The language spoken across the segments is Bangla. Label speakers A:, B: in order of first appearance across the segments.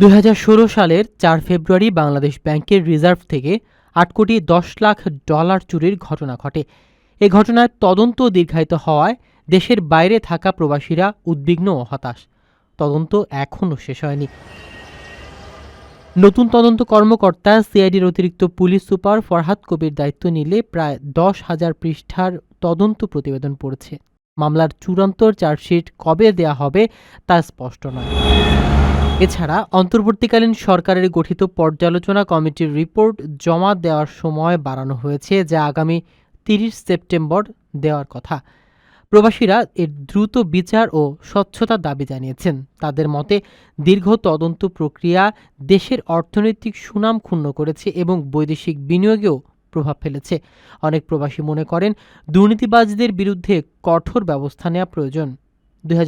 A: দুই হাজার ষোলো সালের চার ফেব্রুয়ারি বাংলাদেশ ব্যাংকের রিজার্ভ থেকে আট কোটি দশ লাখ ডলার চুরির ঘটনা ঘটে। এ ঘটনায় তদন্ত দীর্ঘায়িত হওয়ায় দেশের বাইরে থাকা প্রবাসীরা উদ্বিগ্ন ও হতাশ। তদন্ত এখনও শেষ হয়নি। নতুন তদন্ত কর্মকর্তা, সিআইডির অতিরিক্ত পুলিশ সুপার ফরহাদ কবির দায়িত্ব নিলে প্রায় দশ হাজার পৃষ্ঠার তদন্ত প্রতিবেদন পড়েছে। মামলার চূড়ান্ত চার্জশিট কবে দেয়া হবে তা স্পষ্ট নয়। এছাড়া অন্তর্বর্তীকালীন সরকারের গঠিত পর্যালোচনা কমিটির রিপোর্ট জমা দেওয়ার সময় বাড়ানো হয়েছে, যা আগামী তিরিশ সেপ্টেম্বর দেওয়ার কথা। প্রবাসীরা এর দ্রুত বিচার ও স্বচ্ছতার দাবি জানিয়েছেন। তাদের মতে, দীর্ঘ তদন্ত প্রক্রিয়া দেশের অর্থনৈতিক সুনাম ক্ষুণ্ণ করেছে এবং বৈদেশিক বিনিয়োগেও প্রভাব ফেলেছে। অনেক প্রবাসী মনে করেন, দুর্নীতিবাজদের বিরুদ্ধে কঠোর ব্যবস্থা নেওয়া প্রয়োজন। দুই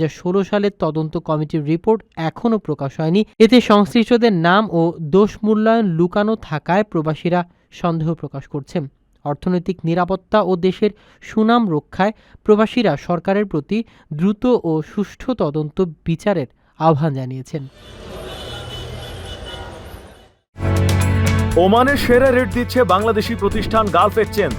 A: সালের তদন্ত কমিটির রিপোর্ট এখনও প্রকাশ হয়নি। এতে সংশ্লিষ্টদের নাম ও দোষ মূল্যায়ন লুকানো থাকায় প্রবাসীরা সন্দেহ প্রকাশ করছেন। অর্থনৈতিক নিরাপত্তা ও দেশের সুনাম রক্ষায় প্রবাসীরা সরকারের প্রতি দ্রুত ও সুষ্ঠু তদন্ত বিচারের আহ্বান জানিয়েছেন।
B: ওমানের সেরা রেট দিচ্ছে বাংলাদেশি প্রতিষ্ঠান গালফ এক্সচেঞ্জ।